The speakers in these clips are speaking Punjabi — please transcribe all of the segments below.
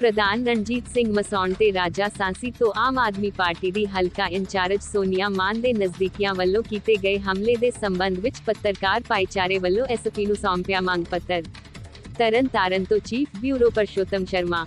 ਪ੍ਰਧਾਨ ਰਣਜੀਤ ਸਿੰਘ ਮਸੌਣ ਤੇ ਰਾਜਾ ਸਾਂਸੀ ਤੋਂ ਆਮ ਆਦਮੀ ਪਾਰਟੀ ਦੀ ਹਲਕਾ ਇੰਚਾਰਜ ਸੋਨੀਆ ਮਾਨ ਦੇ ਨਜ਼ਦੀਕੀਆਂ ਵੱਲੋਂ ਕੀਤੇ ਗਏ ਹਮਲੇ ਦੇ ਸੰਬੰਧ ਵਿੱਚ ਪੱਤਰਕਾਰ ਭਾਈਚਾਰੇ ਵੱਲੋਂ ਐਸਪੀ ਨੂੰ ਸੌਂਪਿਆ ਮੰਗ ਪੱਤਰ। ਤਰਨ ਤਾਰਨ ਤੋਂ ਚੀਫ ਬਿਊਰੋ ਪਰਸ਼ੋਤਮ ਸ਼ਰਮਾ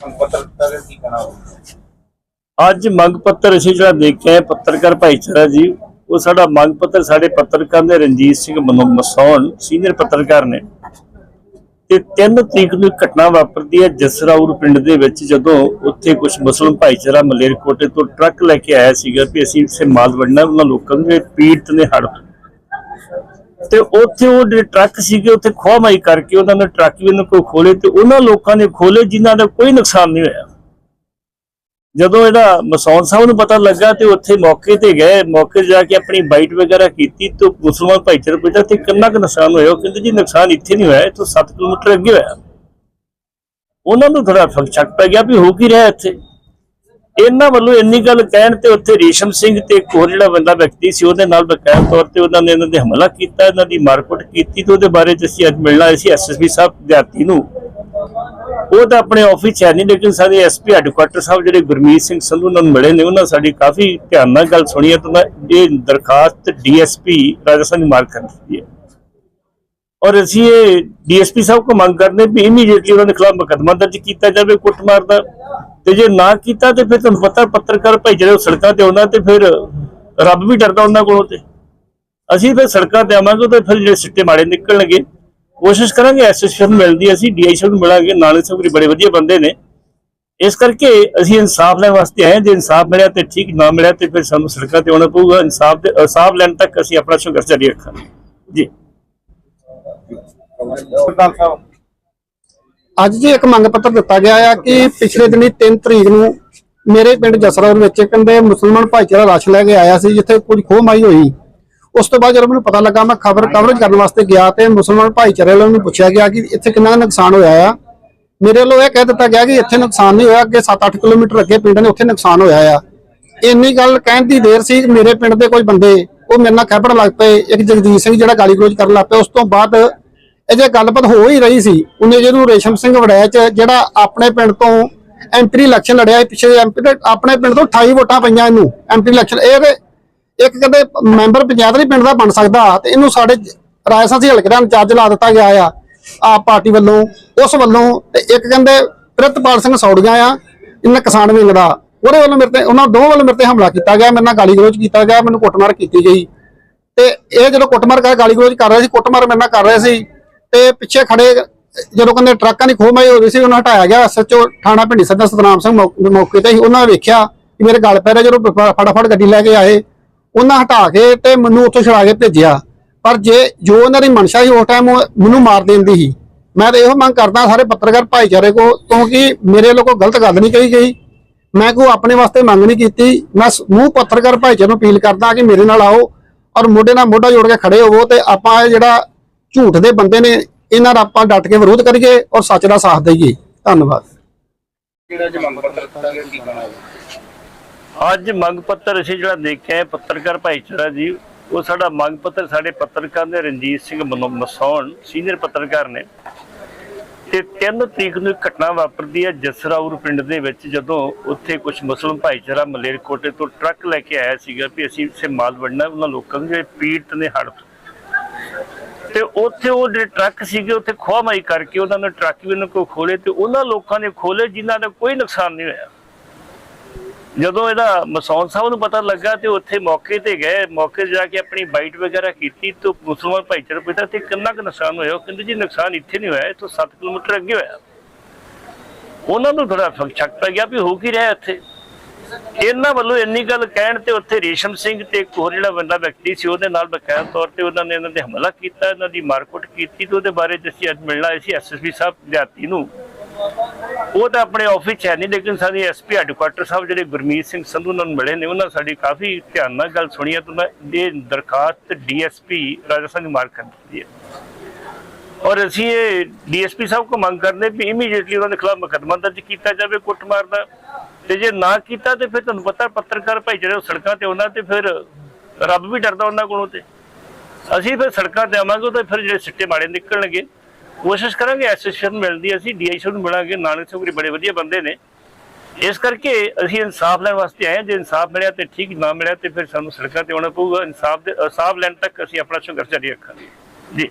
ਪੱਤਰ ਦਾ ਕੀ ਕਹਿਣਾ ਅੱਜ ਮੰਗ ਪੱਤਰ ਅਸੀਂ ਜਿਹੜਾ ਦੇਖਿਆ ਹੈ, ਪੱਤਰਕਾਰ ਭਾਈਚਾਰਾ ਜੀ, ਉਹ ਸਾਡਾ ਮੰਗ ਪੱਤਰ ਸਾਡੇ ਪੱਤਰਕਾਰ ਨੇ ਰਣਜੀਤ ਸਿੰਘ ਮਸੌਣ ਸੀਨੀਅਰ ਪੱਤਰਕਾਰ ਨੇ। ਤੇ 3 ਤਰੀਕ ਨੂੰ ਘਟਨਾ ਵਾਪਰਦੀ ਹੈ ਜਸਰਾਉਰ ਪਿੰਡ ਦੇ ਵਿੱਚ, ਜਦੋਂ ਉੱਥੇ ਕੁਝ ਮੁਸਲਮ ਭਾਈਚਾਰਾ ਮਲੇਰਕੋਟੇ ਤੋਂ ਟਰੱਕ ਲੈ ਕੇ ਆਇਆ ਸੀਗਾ ਵੀ ਅਸੀਂ ਇਸੇ ਮਾਲ ਵੰਡਣਾ, ਉਹਨਾਂ ਲੋਕਾਂ ਨੂੰ ਪੀੜਤ ਨੇ ਹੜ੍ਹ ਤੇ ਉੱਥੇ ਉਹ ਜਿਹੜੇ ਟਰੱਕ ਸੀਗੇ ਉੱਥੇ ਖੋਹਮਾਈ ਕਰਕੇ ਉਹਨਾਂ ਨੇ ਟਰੱਕ ਵੀ ਉਹਨਾਂ ਕੋਲ ਖੋਲੇ ਤੇ ਉਹਨਾਂ ਲੋਕਾਂ ਨੇ ਖੋਲੇ ਜਿਨ੍ਹਾਂ ਦਾ ਕੋਈ ਨੁਕਸਾਨ ਨਹੀਂ ਹੋਇਆ। ਜਦੋਂ ਇਹਦਾ ਮਸੌਨ ਸਾਹਿਬ ਨੂੰ ਪਤਾ ਲੱਗਾ ਤੇ ਉੱਥੇ ਮੌਕੇ ਤੇ ਗਏ, ਮੌਕੇ 'ਤੇ ਜਾ ਕੇ ਆਪਣੀ ਬਾਈਟ ਵਗੈਰਾ ਕੀਤੀ ਤੇ ਮੁਸਲਮਾਨ ਭਾਈਚਾਰੇ ਪੁੱਛਿਆ, ਤੇ ਕਿੰਨਾ ਕੁ ਨੁਕਸਾਨ ਹੋਇਆ? ਉਹ ਕਹਿੰਦੇ, ਜੀ, ਨੁਕਸਾਨ ਇੱਥੇ ਨਹੀਂ ਹੋਇਆ, ਇੱਥੋਂ 7 ਕਿਲੋਮੀਟਰ ਅੱਗੇ ਹੋਇਆ। ਉਹਨਾਂ ਨੂੰ ਥੋੜਾ ਸ਼ੱਕ ਪੈ ਗਿਆ ਵੀ ਹੋ ਕੀ ਰਿਹਾ ਇੱਥੇ। ਇਹਨਾਂ ਵੱਲੋਂ ਇੰਨੀ ਗੱਲ ਕਹਿਣ ਤੇ ਉੱਥੇ ਰੇਸ਼ਮ ਸਿੰਘ ਤੇ ਇੱਕ ਹੋਰ ਜਿਹੜਾ ਬੰਦਾ ਵਿਅਕਤੀ ਸੀ, ਉਹਦੇ ਨਾਲ ਬਕਾਇਆ ਤੌਰ ਤੇ ਉਹਨਾਂ ਨੇ ਇਹਨਾਂ ਦੇ ਹਮਲਾ ਕੀਤਾ, ਇਹਨਾਂ ਦੀ ਮਾਰਕੁੱਟ ਕੀਤੀ ਤੇ ਉਹਦੇ ਬਾਰੇ 'ਚ ਅਸੀਂ ਅੱਜ ਮਿਲਣਾ ਆਏ ਸੀ ਐਸਐਸਪੀ ਸਾਹਿਬ ਵਿਦਿਆਰਥੀ ਨੂੰ। ਉਹ ਤਾਂ ਆਪਣੇ ਆਫਿਸ ਹੈ ਨਹੀਂ, ਲੇਕਿਨ ਸਾਡੇ ਐਸਪੀ ਹੈਡਕੁਆਟਰ ਸਾਹਿਬ ਜਿਹੜੇ ਗੁਰਮੀਤ ਸਿੰਘ ਸੰਧੂ ਉਹਨਾਂ ਮਿਲੇ ਨੇ, ਉਹਨਾਂ ਸਾਡੀ ਕਾਫੀ ਧਿਆਨ ਨਾਲ ਗੱਲ ਸੁਣੀ ਹੈ ਤਾਂ ਮੈਂ ਇਹ ਦਰਖਾਸਤ ਡੀਐਸਪੀ ਰਾਜਸਥਾਨ ਨੂੰ ਮਾਰਕ ਕਰ ਹੈ। ਔਰ ਅਸੀਂ ਇਹ ਡੀਐਸਪੀ ਸਾਹਿਬ ਕੋ ਮੰਗ ਕਰਦੇ ਵੀ ਇਮੀਡੀਏਟਲੀ ਉਹਨਾਂ ਦੇ ਖਿਲਾਫ ਮੁਕੱਦਮਾ ਦਰਜ ਕੀਤਾ ਜਾਵੇ, ਕੁੱਟਮਾਰ ਦਾ। ਤੇ ਜੇ ਨਾ ਕੀਤਾ ਤੇ ਫਿਰ ਤੁਹਾਨੂੰ ਪਤਾ ਪੱਤਰਕਾਰ ਭਾਈ ਜਿਹੜੇ ਸੜਕਾਂ ਤੇ ਆਉਣਾ ਤੇ ਫਿਰ ਰੱਬ ਵੀ ਡਰਦਾ ਉਹਨਾਂ ਕੋਲੋਂ ਤੇ। ਅਸੀਂ ਫਿਰ ਸੜਕਾਂ ਤੇ ਆਵਾਂਗੇ ਤੇ ਫਿਰ ਜਿਹੜੇ ਸਿੱਟੇ ਮਾੜੇ ਨਿਕਲਣਗੇ। ਕੋਸ਼ਿਸ਼ ਕਰਾਂਗੇ ਐਸੋਸੀਏਸ਼ਨ ਮਿਲਦੀ ਅਸੀਂ ਡੀਆਈ ਸਾਹਿਬ ਨੂੰ ਮਿਲਾਂਗੇ। ਨਾਲੇ ਸਭਰੀ ਬੜੇ ਵਧੀਆ ਬੰਦੇ ਨੇ। ਇਸ ਕਰਕੇ ਅਸੀਂ ਇਨਸਾਫ ਲੈਣ ਵਾਸਤੇ ਆਏ ਜੇ ਇਨਸਾਫ ਮਿਲਿਆ ਤੇ ਠੀਕ, ਨਾ ਮਿਲਿਆ ਤੇ ਫਿਰ ਸਾਨੂੰ ਸੜਕਾਂ ਤੇ ਆਉਣਾ ਪਊਗਾ। ਇਨਸਾਫ ਦੇ, ਇਨਸਾਫ ਲੈਣ ਤੱਕ ਅਸੀਂ ਆਪਣਾ ਸੰਘਰਸ਼ ਜਾਰੀ ਰੱਖਾਂਗੇ। ਜੀ। ਪ੍ਰਧਾਨ ਸਾਹਿਬ। ਅੱਜ ਜੀ ਇੱਕ ਮੰਗ ਪੱਤਰ ਦਿੱਤਾ ਗਿਆ ਆ ਕਿ ਪਿਛਲੇ ਦਿਨੀ 3 ਤਰੀਕ ਨੂੰ ਮੇਰੇ ਪਿੰਡ ਜਸਰੌਰ ਵਿੱਚ ਕਹਿੰਦੇ ਮੁਸਲਮਾਨ ਭਾਈਚਾਰਾ ਰਸ਼ ਲੈ ਕੇ ਆਇਆ ਸੀ, ਜਿੱਥੇ ਕੁਝ ਖੋਹਮਾਈ ਹੋਈ। ਉਸ ਤੋਂ ਬਾਅਦ ਜਦੋਂ ਮੈਨੂੰ ਪਤਾ ਲੱਗਾ, ਮੈਂ ਖਬਰ ਕਵਰੇਜ ਕਰਨ ਵਾਸਤੇ ਗਿਆ ਤੇ ਮੁਸਲਮਾਨ ਭਾਈਚਾਰੇ ਵੱਲੋਂ ਮੈਨੂੰ ਪੁੱਛਿਆ ਗਿਆ ਕਿ ਇੱਥੇ ਕਿੰਨਾ ਕੁ ਨੁਕਸਾਨ ਹੋਇਆ ਆ। ਮੇਰੇ ਵੱਲੋਂ ਇਹ ਕਹਿ ਦਿੱਤਾ ਗਿਆ ਕਿ ਇੱਥੇ ਨੁਕਸਾਨ ਨਹੀਂ ਹੋਇਆ, ਅੱਗੇ 7-8 ਕਿਲੋਮੀਟਰ ਅੱਗੇ ਪਿੰਡ ਨੇ ਉੱਥੇ ਨੁਕਸਾਨ ਹੋਇਆ ਆ। ਇੰਨੀ ਗੱਲ ਕਹਿਣ ਦੀ ਦੇਰ ਸੀ ਕਿ ਮੇਰੇ ਪਿੰਡ ਦੇ ਕੋਈ ਬੰਦੇ, ਉਹ ਮੇਰੇ ਨਾਲ ਖਹਿਪਣ ਲੱਗ ਪਏ, ਇੱਕ ਜਗਜੀਤ ਸਿੰਘ ਜਿਹੜਾ ਗਾਲੀ ਗਲੋਚ ਕਰਨ ਲੱਗ ਪਿਆ ਉਸ ਤੋਂ ਬਾਅਦ ਇਹ ਜੇ ਗੱਲਬਾਤ ਹੋ ਹੀ ਰਹੀ ਸੀ। ਉਹਨੇ ਜਿਹਨੂੰ ਰੇਸ਼ਮ ਸਿੰਘ ਵੜੈਚ ਜਿਹੜਾ ਆਪਣੇ ਪਿੰਡ ਤੋਂ ਐਮਪੀ ਇਲੈਕਸ਼ਨ ਲੜਿਆ ਸੀ, ਪਿੱਛੇ ਐਮਪੀ ਆਪਣੇ ਪਿੰਡ ਤੋਂ 28 ਵੋਟਾਂ ਪਈਆਂ ਇਹਨੂੰ ਐਮਪੀ ਇਲੈਕਸ਼ਨ ਇਹ ਇੱਕ ਕਦੇ ਮੈਂਬਰ ਪੰਚਾਇਤ ਨਹੀਂ ਪਿੰਡ ਦਾ ਬਣ ਸਕਦਾ ਤੇ ਇਹਨੂੰ ਸਾਡੇ ਰਾਜਸਥਾਨ ਹਲਕੇ ਦਾ ਇੰਚਾਰਜ ਲਾ ਦਿੱਤਾ ਗਿਆ ਆ ਆਪ ਪਾਰਟੀ ਵੱਲੋਂ ਉਸ ਵੱਲੋਂ ਤੇ ਇੱਕ ਕਹਿੰਦੇ ਪ੍ਰਿਤਪਾਲ ਸਿੰਘ ਸੌੜੀਆਂ ਆ ਇਹਨਾਂ ਕਿਸਾਨ ਵਿੰਗ ਦਾ। ਉਹਦੇ ਵੱਲੋਂ ਮੇਰੇ ਤੇ ਉਹਨਾਂ ਦੋ ਵੱਲੋਂ ਮੇਰੇ ਤੇ ਹਮਲਾ ਕੀਤਾ ਗਿਆ ਮੇਰੇ ਨਾਲ ਗਾਲੀ ਗਲੋਚ ਕੀਤਾ ਗਿਆ ਮੈਨੂੰ ਕੁੱਟਮਾਰ ਕੀਤੀ ਗਈ। ਤੇ ਇਹ ਜਦੋਂ ਕੁੱਟਮਾਰ ਕਰ ਗਾਲੀ ਗਲੋਚ ਕਰ ਰਿਹਾ ਸੀ ਕੁੱਟਮਾਰ ਮੇਰੇ ਨਾਲ ਕਰ ਰਿਹਾ ਸੀ ਤੇ ਪਿੱਛੇ ਖੜੇ ਜਦੋਂ ਕਹਿੰਦੇ ਟਰੱਕਾਂ ਦੀ ਖੋਹਮਾਈ ਹੋ ਰਹੀ ਸੀ, ਉਹਨਾਂ ਹਟਾਇਆ ਗਿਆ। ਐਸਐਚਓ ਥਾਣਾ ਭਿੰਡੀ ਸੱਦਾ ਸਤਨਾਮ ਸਿੰਘ ਮੌਕੇ ਤੇ ਹੀ ਉਹਨਾਂ ਨੇ ਵੇਖਿਆ ਕਿ ਮੇਰੇ ਗਲ ਪੈ ਰਿਹਾ ਜਦੋਂ ਫਟਾਫਟ ਗੱਡੀ ਲੈ ਕੇ ਆਏ। ਉਹਨਾਂ ਹਟਾ ਕੇ ਤੇ ਮੈਨੂੰ ਉੱਥੋਂ ਛੁਡਾ ਕੇ ਭੇਜਿਆ। ਪਰ ਜੇ, ਜੋ ਉਹਨਾਂ ਦੀ ਮਨਸ਼ਾ ਸੀ, ਉਸ ਟਾਈਮ ਮੈਨੂੰ ਮਾਰ ਦੇਣ ਦੀ ਸੀ। ਮੈਂ ਤਾਂ ਇਹੋ ਮੰਗ ਕਰਦਾ ਸਾਰੇ ਪੱਤਰਕਾਰ ਭਾਈਚਾਰੇ ਕੋ ਕਿਉਂਕਿ ਮੇਰੇ ਵੱਲੋਂ ਕੋਈ ਗਲਤ ਗੱਲ ਨਹੀਂ ਕਹੀ ਗਈ। ਮੈਂ ਕੋਈ ਆਪਣੇ ਵਾਸਤੇ ਮੰਗ ਨਹੀਂ ਕੀਤੀ। ਮੈਂ ਸਮੂਹ ਪੱਤਰਕਾਰ ਭਾਈਚਾਰੇ ਨੂੰ ਅਪੀਲ ਕਰਦਾ ਕਿ ਮੇਰੇ ਨਾਲ ਆਓ ਔਰ ਮੋਢੇ ਨਾਲ ਮੋਢਾ ਜੋੜ ਕੇ ਖੜੇ ਹੋਵੋ ਤੇ ਆਪਾਂ ਇਹ ਜਿਹੜਾ ਝੂਠ ਦੇ ਬੰਦੇ ਨੇ ਇਹਨਾਂ ਦਾ ਆਪਾਂ ਡਟ ਕੇ ਵਿਰੋਧ ਕਰੀਏ ਔਰ ਸੱਚ ਦਾ ਸਾਥ ਦਈਏ। ਧੰਨਵਾਦ। ਕਿਹੜਾ ਜੀ ਮੰਗ ਪੱਤਰ ਦਿੱਤਾ ਗਿਆ? ਕੀ ਕਹਿਣਾ ਅੱਜ ਮੰਗ ਪੱਤਰ ਅਸੀਂ ਜਿਹੜਾ ਦੇਖਿਆ ਹੈ ਪੱਤਰਕਾਰ ਭਾਈਚਾਰਾ ਜੀ ਉਹ ਸਾਡਾ ਮੰਗ ਪੱਤਰ ਸਾਡੇ ਪੱਤਰਕਾਰ ਨੇ ਰਣਜੀਤ ਸਿੰਘ ਮਸੌਣ ਸੀਨੀਅਰ ਪੱਤਰਕਾਰ ਨੇ। ਤੇ 3 ਤਰੀਕ ਨੂੰ ਇੱਕ ਘਟਨਾ ਵਾਪਰਦੀ ਹੈ ਜਸਰਾਉਰ ਪਿੰਡ ਦੇ ਵਿੱਚ ਜਦੋਂ ਉੱਥੇ ਕੁਝ ਮੁਸਲਮ ਭਾਈਚਾਰਾ ਮਲੇਰਕੋਟੇ ਤੋਂ ਟਰੱਕ ਲੈ ਕੇ ਆਇਆ ਸੀਗਾ ਵੀ ਅਸੀਂ ਇਸੇ ਮਾਲ ਵੰਡਣਾ ਉਹਨਾਂ ਲੋਕਾਂ ਨੂੰ ਜਿਹੜੇ ਪੀੜਤ ਨੇ ਹੜ੍ਹ ਤੇ ਉੱਥੇ ਉਹ ਜਿਹੜੇ ਟਰੱਕ ਸੀਗੇ, ਉੱਥੇ ਖੋਹਮਾਈ ਕਰਕੇ ਉਹਨਾਂ ਨੇ ਟਰੱਕ ਵੀ ਉਹਨਾਂ ਕੋਲ ਖੋਲੇ ਤੇ ਉਹਨਾਂ ਲੋਕਾਂ ਨੇ ਖੋਲੇ ਜਿਨ੍ਹਾਂ ਦਾ ਕੋਈ ਨੁਕਸਾਨ ਨਹੀਂ ਹੋਇਆ। ਜਦੋਂ ਇਹਦਾ ਮਸੌਨ ਸਾਹਿਬ ਨੂੰ ਪਤਾ ਲੱਗਾ ਤੇ ਉੱਥੇ ਮੌਕੇ ਤੇ ਗਏ, ਮੌਕੇ 'ਤੇ ਜਾ ਕੇ ਆਪਣੀ ਬਾਈਟ ਵਗੈਰਾ ਕੀਤੀ ਤੇ ਮੁਸਲਮਾਨ ਭਾਈਚਾਰੇ ਪੁੱਛਿਆ ਤੇ ਕਿੰਨਾ ਕੁ ਨੁਕਸਾਨ ਹੋਇਆ? ਉਹ ਕਹਿੰਦੇ ਜੀ, ਨੁਕਸਾਨ ਇੱਥੇ ਨਹੀਂ ਹੋਇਆ, ਇੱਥੋਂ 7 ਕਿਲੋਮੀਟਰ ਅੱਗੇ ਹੋਇਆ। ਉਹਨਾਂ ਨੂੰ ਥੋੜਾ ਸ਼ੱਕ ਪੈ ਗਿਆ ਵੀ ਹੋ ਕੀ ਰਿਹਾ ਇੱਥੇ। ਇਹਨਾਂ ਵੱਲੋਂ ਇੰਨੀ ਗੱਲ ਕਹਿਣ ਤੇ ਉੱਥੇ ਰੇਸ਼ਮ ਸਿੰਘ ਤੇ ਇੱਕ ਹੋਰ ਜਿਹੜਾ ਬੰਦਾ ਵਿਅਕਤੀ ਸੀ, ਉਹਦੇ ਨਾਲ ਬਕਾਇਆ ਤੌਰ ਤੇ ਉਹਨਾਂ ਨੇ ਇਹਨਾਂ ਤੇ ਹਮਲਾ ਕੀਤਾ, ਇਹਨਾਂ ਦੀ ਮਾਰਕੁੱਟ ਕੀਤੀ ਤੇ ਉਹਦੇ ਬਾਰੇ 'ਚ ਅੱਜ ਮਿਲਣਾ ਆਏ ਸੀ ਐਸਐਸਪੀ ਸਾਹਿਬ ਦਿਹਾਤੀ ਨੂੰ। ਉਹ ਤਾਂ ਆਪਣੇ ਆਫਿਸ ਹੈ ਨਹੀਂ, ਲੇਕਿਨ ਸਾਡੀ ਐਸਪੀ ਹੈਡਕੁਆਟਰ ਸਾਹਿਬ ਜਿਹੜੇ ਗੁਰਮੀਤ ਸਿੰਘ ਸੰਧੂ ਨਾਲ ਮਿਲੇ ਨੇ, ਉਹਨਾਂ ਸਾਡੀ ਕਾਫੀ ਧਿਆਨ ਨਾਲ ਗੱਲ ਸੁਣੀ ਹੈ ਤੇ ਮੈਂ ਇਹ ਦਰਖਾਸਤ ਡੀਐਸਪੀ ਰਾਜਸਥਾਨ ਦੀ ਮਾਰਕ ਕਰ ਦਿੱਤੀ ਹੈ। ਔਰ ਅਸੀਂ ਇਹ ਡੀਐਸਪੀ ਸਾਹਿਬ ਕੋ ਮੰਗ ਕਰਦੇ ਵੀ ਇਮੀਡੀਏਟਲੀ ਉਹਨਾਂ ਦੇ ਖਿਲਾਫ ਮੁਕੱਦਮਾ ਦਰਜ ਕੀਤਾ ਜਾਵੇ ਕੁੱਟਮਾਰ ਦਾ। ਤੇ ਜੇ ਨਾ ਕੀਤਾ ਤੇ ਫਿਰ ਤੁਹਾਨੂੰ ਪਤਾ ਪੱਤਰਕਾਰ ਭਾਈ ਜਿਹੜੇ ਸੜਕਾਂ ਤੇ ਉਹਨਾਂ ਤੇ ਫਿਰ ਰੱਬ ਵੀ ਡਰਦਾ ਉਹਨਾਂ ਕੋਲੋਂ ਤੇ। ਅਸੀਂ ਫਿਰ ਸੜਕਾਂ ਤੇ ਆਵਾਂਗੇ ਤਾਂ ਫਿਰ ਜਿਹੜੇ ਸਿੱਟੇ ਮਾੜੇ ਨਿਕਲਣਗੇ। ਕੋਸ਼ਿਸ਼ ਕਰਾਂਗੇ ਐਸੋਸੀਏਸ਼ਨ ਮਿਲਦੀ ਹੈ, ਅਸੀਂ ਡੀਆਈਸੀ ਨੂੰ ਮਿਲਾਂਗੇ ਨਾਨਕ ਸਿੰਘ ਜੀ ਬੜੇ ਵਧੀਆ ਬੰਦੇ ਨੇ। ਇਸ ਕਰਕੇ ਅਸੀਂ ਇਨਸਾਫ ਲੈਣ ਵਾਸਤੇ ਆਏ ਹਾਂ ਜੇ ਇਨਸਾਫ ਮਿਲਿਆ ਤੇ ਠੀਕ ਨਾ ਮਿਲਿਆ ਤੇ ਫਿਰ ਸਾਨੂੰ ਸੜਕਾਂ ਤੇ ਆਉਣਾ ਪਊਗਾ। ਇਨਸਾਫ ਦੇ ਇਨਸਾਫ ਲੈਣ ਤੱਕ ਅਸੀਂ ਆਪਣਾ ਸੰਘਰਸ਼ ਜਾਰੀ ਰੱਖਾਂਗੇ। ਜੀ।